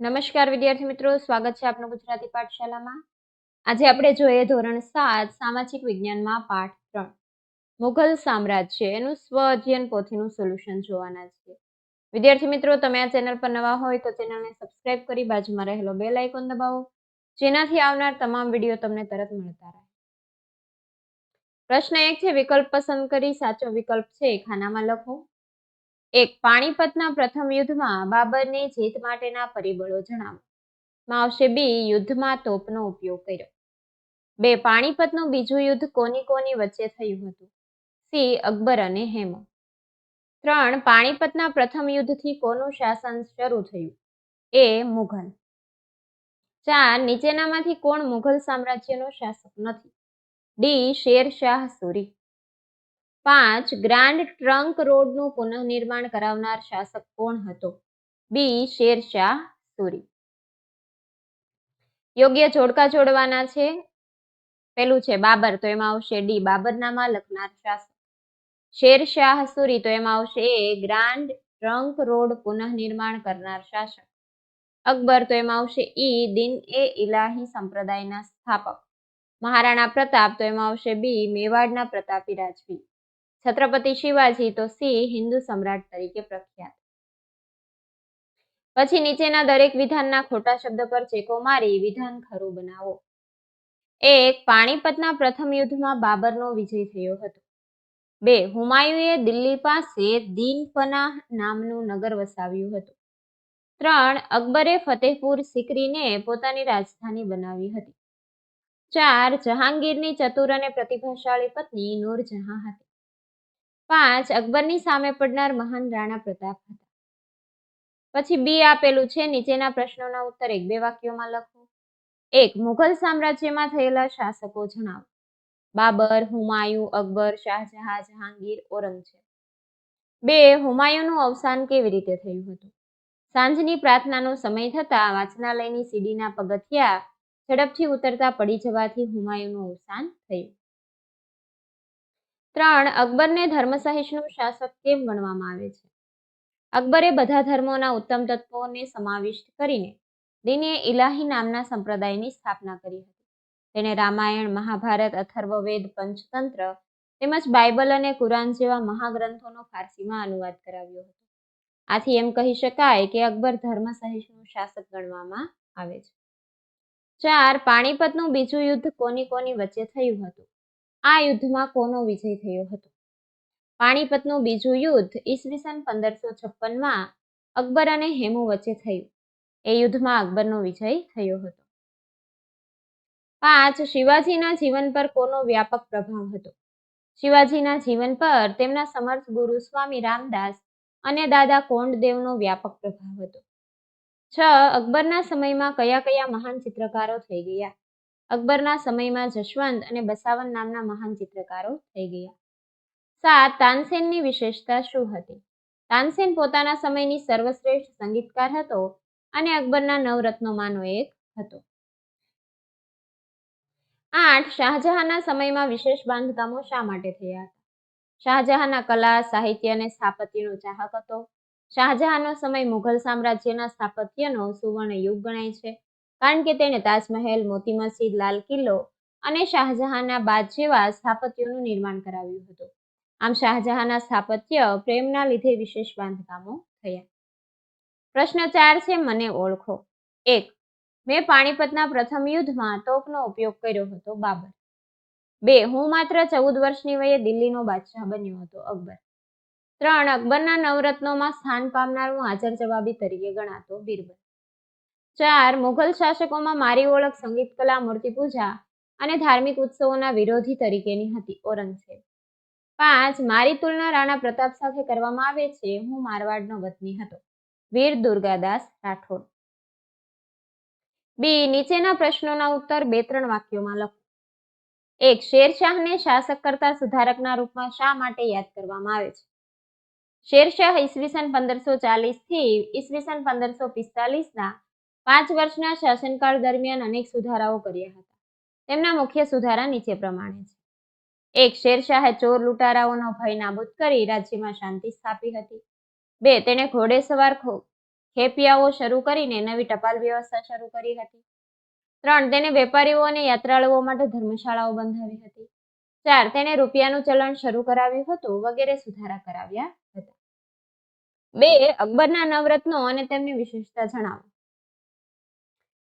નમસ્કાર વિદ્યાર્થી મિત્રો, સ્વાગત છે આપનું ગુજરાતી પાઠશાલામાં આજે આપણે જોઈએ ધોરણ સાત, સામાજિક વિજ્ઞાનમાં પાઠ ત્રણ. મુઘલ સામ્રાજ્ય, એનું સ્વ અધ્યયન પોથીનું સોલ્યુશન જોવાના છે. વિદ્યાર્થી મિત્રો, તમે આ ચેનલ પર નવા હોય તો ચેનલને સબસ્ક્રાઇબ કરી બાજુમાં રહેલો બેલ આઇકોન દબાવો, જેનાથી આવનાર તમામ વીડિયો તમને તરત મળતા રહે. પ્રશ્ન એક છે, વિકલ્પ પસંદ કરી સાચો વિકલ્પ છે ખાનામાં લખો. એક પાણીપતના પ્રથમ યુદ્ધમાં બાબરની જીત માટેના પરિબળો જણાવો. માવશે બી યુદ્ધમાં તોપનો ઉપયોગ કર્યો. બે પાણીપતનું બીજું યુદ્ધ કોની કોની વચ્ચે થયું હતું? સી અકબર અને હેમો ત્રણ પાણીપતના પ્રથમ યુદ્ધથી કોનું શાસન શરૂ થયું? એ મુઘલ. ચાર નીચેનામાંથી કોણ મુઘલ સામ્રાજ્યનો શાસક નથી? ડી શેર શાહ સુરી. પાંચ, ગ્રાન્ડ ટ્રંક રોડનું પુનઃનિર્માણ કરાવનાર શાસક કોણ હતો? બી, શેરશાહ સુરી. યોગ્ય જોડકા જોડવાના છે? પેલું છે બાબર, તો એમાં આવશે ડી. બાબરનામા લખનાર શાસક. શેરશાહ સુરી, તો એમાં આવશે એ ગ્રાન્ડ ટ્રંક રોડ પુનઃનિર્માણ કરનાર શાસક. અકબર, તો એમાં આવશે ઈ, દિન એ ઇલાહી સંપ્રદાયના સ્થાપક. મહારાણા પ્રતાપ, તો એમાં આવશે બી, મેવાડના પ્રતાપી રાજવી. છત્રપતિ શિવાજી તો સિંહ હિન્દુ સમ્રાટ તરીકે પ્રખ્યાત. પછી નીચેના દરેક વિધાનના ખોટા શબ્દ પર ચેકો મારી વિધાન ખરું બનાવો. એક, પાણીપતના પ્રથમ યુદ્ધમાં બાબરનો વિજય થયો હતો. બે, હુમાયુએ દિલ્હી પાસે દીનપના નામનું નગર વસાવ્યું હતું. ત્રણ, અકબરે ફતેહપુર સિકરીને પોતાની રાજધાની બનાવી હતી. ચાર, જહાંગીરની ચતુર અને પ્રતિભાશાળી પત્ની નૂરજહાં હતી. પાંચ અકબરની સામે પડનાર મહાન રાણા પ્રતાપ હતા. પછી બી આપેલું છે, નીચેના પ્રશ્નોના ઉત્તર એક બે વાક્યોમાં લખો. એક, મુઘલ સામ્રાજ્યમાં થયેલા શાસકો જણાવો. બાબર, હુમાયુ, અકબર, શાહજહાં, જહાંગીર, ઔરંગઝેબ. બે, હુમાયુનું અવસાન કેવી રીતે થયું હતું? સાંજની પ્રાર્થનાનો સમય થતા વાંચનાલયની સીડીના પગથિયા ઝડપથી ઉતરતા પડી જવાથી હુમાયુનું અવસાન થયું. ત્રણ અકબરને ધર્મસહિષ્ણુ શાસક કેમ ગણવામાં આવે છે? અકબરે બધા ધર્મોના ઉત્તમ તત્વોને સમાવિષ્ટ કરીને દિને ઇલાહી નામના સંપ્રદાયની સ્થાપના કરી હતી. તેણે રામાયણ, મહાભારત, અથર્વવેદ, પંચતંત્ર તેમજ બાઇબલ અને કુરાન જેવા મહાગ્રંથોનો ફારસીમાં અનુવાદ કરાવ્યો હતો. આથી એમ કહી શકાય કે અકબર ધર્મ સહિષ્ણુ શાસક ગણવામાં આવે છે. ચાર, પાણીપતનું બીજું યુદ્ધ કોની કોની વચ્ચે થયું હતું? આ યુદ્ધમાં કોનો વિજય થયો હતો? પાણીપતનું બીજું યુદ્ધ ઈસવીસન પંદરસો છપ્પનમાં અકબર અને હેમુ વચ્ચે થયું. એ યુદ્ધમાં અકબરનો વિજય થયો હતો. પાંચ, શિવાજીના જીવન પર કોનો વ્યાપક પ્રભાવ હતો? શિવાજીના જીવન પર તેમના સમર્થ ગુરુ સ્વામી રામદાસ અને દાદા કોંડદેવનો વ્યાપક પ્રભાવ હતો. છ, અકબરના સમયમાં કયા કયા મહાન ચિત્રકારો થઈ ગયા? અકબરના સમયમાં જશવંત અને બસાવન નામના મહાન ચિત્રકારો થઈ ગયા. સાત, તાનસેનની વિશેષતા શું હતી? તાનસેન પોતાના સમયની સર્વશ્રેષ્ઠ સંગીતકાર હતો અને અકબરના નવરત્નોમાંનો એક હતો. આઠ, શાહજહાંના સમયમાં વિશેષ બાંધકામો શા માટે થયા હતા? શાહજહાંના કલા, સાહિત્ય અને સ્થાપત્યનો ચાહક હતો. શાહજહાંનો સમય મુઘલ સામ્રાજ્યના સ્થાપત્યનો સુવર્ણ યુગ ગણાય છે. કારણ કે તેણે તાજમહેલ, મોતી મસ્જિદ, લાલ કિલ્લો અને શાહજહાંના બાદ જેવા સ્થાપત્યોનું નિર્માણ કરાવ્યું હતું. આમ શાહજહાંના સ્થાપત્ય પ્રેમના લીધે વિશેષ બાંધકામો થયા. પ્રશ્ન ચાર છે, મને ઓળખો. એક, મેં પાણીપતના પ્રથમ યુદ્ધમાં તોપનો ઉપયોગ કર્યો હતો, બાબર. બે, હું માત્ર ચૌદ વર્ષની વયે દિલ્હીનો બાદશાહ બન્યો હતો, અકબર. ત્રણ, અકબરના નવરત્નોમાં સ્થાન પામનાર હું હાજર જવાબી તરીકે ગણાતો બીરબલ. ચાર, મુઘલ શાસકોમાં મારી ઓળખ સંગીત કલા, મૂર્તિ પૂજા અને ધાર્મિક ઉત્સવોના વિરોધી તરીકેની હતી ઔરંગઝેબ. પાંચ, મારી તુલના રાણા પ્રતાપ સાથે કરવામાં આવે છે. હું મારવાડનો વતની હતો. વીર દુર્ગાદાસ રાઠોડ. બી, નીચેના પ્રશ્નોના ઉત્તર બે, ત્રણ વાક્યોમાં લખો. એક, શેરશાહને શાસક કરતા સુધારકના રૂપમાં શા માટે યાદ કરવામાં આવે છે? શેરશાહ ઈસવીસન પંદરસો ચાલીસથી ઈસવીસન પંદરસો પિસ્તાલીસના પાંચ વર્ષના શાસનકાળ દરમિયાન અનેક સુધારાઓ કર્યા હતા. તેમના મુખ્ય સુધારા નીચે પ્રમાણે છે. એક, શેરશાહે ચોર લૂંટારાઓનો ભય નાબૂદ કરી રાજ્યમાં શાંતિ સ્થાપી હતી. બે, તેણે ઘોડે સવાર ખેપિયાઓ શરૂ કરીને નવી ટપાલ વ્યવસ્થા શરૂ કરી હતી. ત્રણ, તેને વેપારીઓ અને યાત્રાળુઓ માટે ધર્મશાળાઓ બંધાવી હતી. ચાર, તેણે રૂપિયાનું ચલણ શરૂ કરાવ્યું હતું વગેરે સુધારા કરાવ્યા હતા. બે, અકબરના નવરત્નો અને તેમની વિશેષતા જણાવો.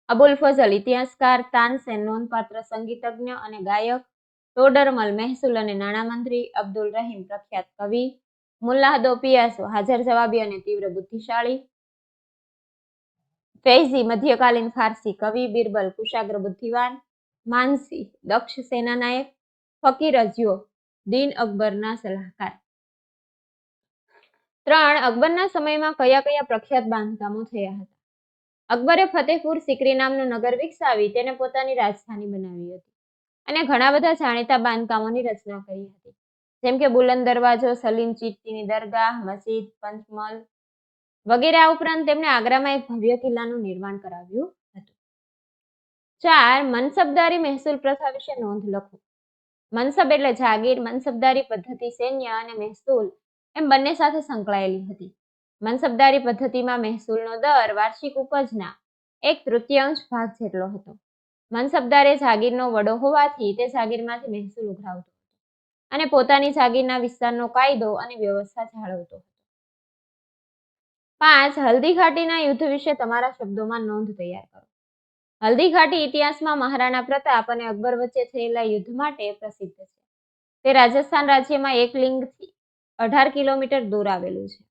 અબુલ ફઝલ, ઇતિહાસકાર, તાનસેન, નોંધપાત્ર સંગીતજ્ઞ અને ગાયક, ટોડરમલ, મહેસૂલ અને નાણામંત્રી, અબ્દુલ રહીમ, પ્રખ્યાત કવિ મુલ્લાહદો પિયાસો, હાજર જવાબી અને તીવ્ર બુદ્ધિશાળી, ફૈઝી, મધ્યકાલીન ફારસી કવિ, બિરબલ, કુશાગ્ર બુદ્ધિવાન, માનસી, દક્ષ સેનાનાયક, ફકીર અજ્યો, દીન અકબરના સલાહકાર. ત્રણ, અકબરના સમયમાં કયા કયા પ્રખ્યાત બાંધકામો થયા હતા? અકબરે ફતેહપુર સિકરી નામનું નગર વિકસાવી તેને પોતાની રાજધાની બનાવી હતી અને ઘણા બધા જાણીતા બાંધકામોની રચના કરી હતી. જેમ કે બુલંદ દરવાજો, સલીમ ચિટ્ટીની દરગાહ, મસ્જિદ પંચમલ વગેરે આ ઉપરાંત તેમણે આગ્રામાં એક ભવ્ય કિલ્લાનું નિર્માણ કરાવ્યું હતું. ચાર, મનસબદારી મહેસૂલ પ્રથા વિશે નોંધ લખો. મનસબ એટલે જાગીર, મનસબદારી પદ્ધતિ, સૈન્ય અને મહેસૂલ એમ બંને સાથે સંકળાયેલી હતી. મનસબદારી પદ્ધતિમાં મહેસૂલનો દર વાર્ષિક ઉપજના એક તૃતીયાંશ ભાગ જેટલો હતો. મનસબદાર જાગીરનો વડો હોવાથી તે જાગીરમાંથી મહેસૂલ ઉઘરાવતો હતો અને પોતાની જાગીરના વિસ્તારનો કાયદો અને વ્યવસ્થા જાળવતો હતો. પાંચ હલ્દી ઘાટીના યુદ્ધ વિશે તમારા શબ્દોમાં નોંધ તૈયાર કરો. હલ્દી ઘાટી ઇતિહાસમાં મહારાણા પ્રતાપ અને અકબર વચ્ચે થયેલા યુદ્ધ માટે પ્રસિદ્ધ છે. તે રાજસ્થાન રાજ્યમાં એક લિંગથી અઢાર કિલોમીટર દૂર આવેલું છે.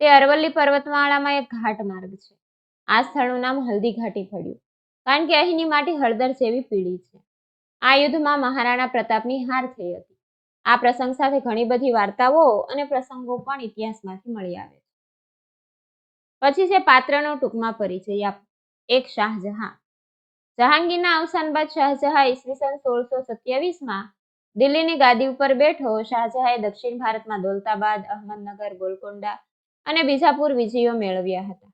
તે અરવલ્લી પર્વતમાળામાં એક ઘાટ માર્ગ છે. આ સ્થળનું નામ હલ્દી ઘાટી પડ્યું, કારણ કે અહીંની માટી હળદર જેવી પીળી છે. આ યુદ્ધમાં મહારાણા પ્રતાપની હાર થઈ હતી. આ પ્રસંગ સાથે ઘણી બધી વાર્તાઓ અને પ્રસંગો પણ ઇતિહાસમાંથી મળી આવે છે. પછી છે પાત્રનો ટૂંકમાં પરિચય આપ એક શાહજહાં. જહાંગીરના અવસાન બાદ શાહજહાં ઈસવીસન સોળસો સત્યાવીસમાં દિલ્હીની ગાદી ઉપર બેઠો, શાહજહાએ દક્ષિણ ભારતમાં દોલતાબાદ, અહમદનગર, ગોલકોંડા અને બીજાપુર વિજયો મેળવ્યા હતા.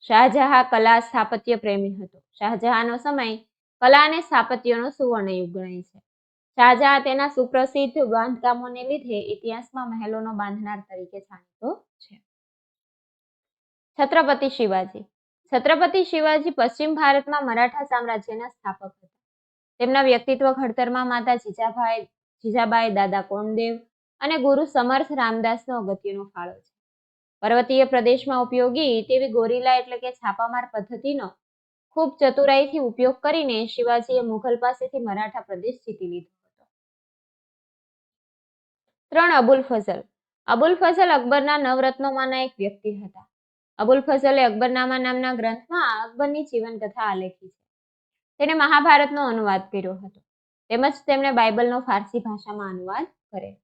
શાહજહાં કલા સ્થાપત્ય પ્રેમી હતો. શાહજહાંનો સમય કલા અને સ્થાપત્યનો સુવર્ણ યુગ ગણાય છે. શાહજહાં તેના સુપ્રસિદ્ધ બાંધકામોને લીધે ઇતિહાસમાં મહેલોનો બાંધનાર તરીકે જાણીતો છે. છત્રપતિ શિવાજી. છત્રપતિ શિવાજી પશ્ચિમ ભારતમાં મરાઠા સામ્રાજ્યના સ્થાપક હતા. તેમના વ્યક્તિત્વ ઘડતરમાં માતા જીજાભાઈ, જીજાબાઈ દાદા કોણદેવ અને ગુરુ સમર્થ રામદાસનો અગત્યનો ફાળો છે. પર્વતીય પ્રદેશમાં ઉપયોગી તેવી ગોરીલા એટલે કે છાપામાર પદ્ધતિનો ખૂબ ચતુરાઈથી ઉપયોગ કરીને શિવાજીએ મુઘલ પાસેથી મરાઠા પ્રદેશ જીતી લીધો હતો. ત્રણ, અબુલ ફઝલ. અબુલ ફઝલ અકબરના નવરત્નોમાંના એક વ્યક્તિ હતા. અબુલ ફઝલે અકબરનામા નામના ગ્રંથમાં અકબરની જીવનકથા આલેખી છે. તેણે મહાભારતનો અનુવાદ કર્યો હતો. તેમજ તેમણે બાઇબલનો ફારસી ભાષામાં અનુવાદ કરેલ.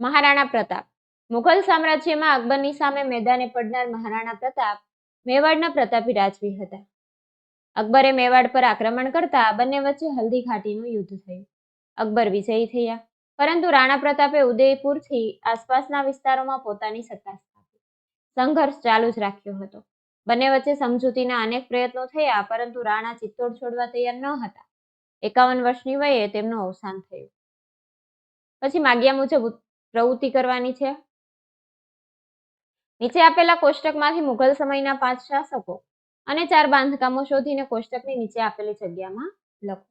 મહારાણા પ્રતાપ. મુઘલ સામ્રાજ્યમાં અકબરની સામે મેદાને પડનાર મહારાણા પ્રતાપ, મેવાડના પ્રતાપી રાજવી હતા. અકબરે મેવાડ પર આક્રમણ કરતા બંને વચ્ચે હલ્દી ઘાટીનું યુદ્ધ થયું. અકબર વિજયી થયા, પરંતુ રાણા પ્રતાપે ઉદયપુરથી આસપાસના વિસ્તારોમાં પોતાની સત્તા સ્થાપી. સંઘર્ષ ચાલુ જ રાખ્યો હતો. બંને વચ્ચે સમજૂતીના અનેક પ્રયત્નો થયા, પરંતુ રાણા ચિત્તોડ છોડવા તૈયાર ન હતા. એકાવન વર્ષની વયે તેમનું અવસાન થયું. પછી માગ્યા મુજબ પ્રવૃત્તિ કરવાની છે? નીચે આપેલા કોષ્ટકમાંથી મુઘલ સમયના પાંચ શાસકો અને ચાર બાંધકામો શોધીને કોષ્ટકની નીચે આપેલી જગ્યામાં લખો.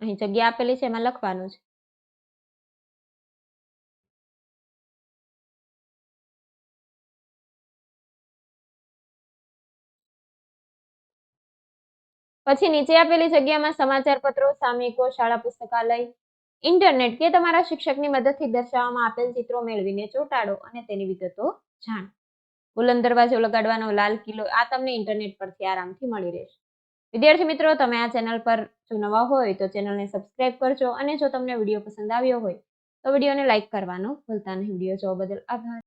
અહીં જગ્યા આપેલી છે, એમાં લખવાનું છે. પછી નીચે આપેલી જગ્યામાં સમાચાર પત્રો સામયિકો, શાળા પુસ્તકાલય ઇન્ટરનેટ કે તમારા શિક્ષકની મદદથી દર્શાવવામાં આપેલ ચિત્રો મેળવીને ચોંટાડો અને તેની વિગતો જાણો. બુલંદ દરવાજો લગાડવાનો લાલ કિલ્લો, આ તમને ઇન્ટરનેટ પરથી આરામથી મળી રહેશે. વિદ્યાર્થી મિત્રો, તમે આ ચેનલ પર જો નવા હોય તો ચેનલને સબસ્ક્રાઇબ કરજો અને જો તમને વીડિયો પસંદ આવ્યો હોય તો વિડીયોને લાઇક કરવાનું ભૂલતા નહીં. વીડિયો જોવા બદલ આભાર.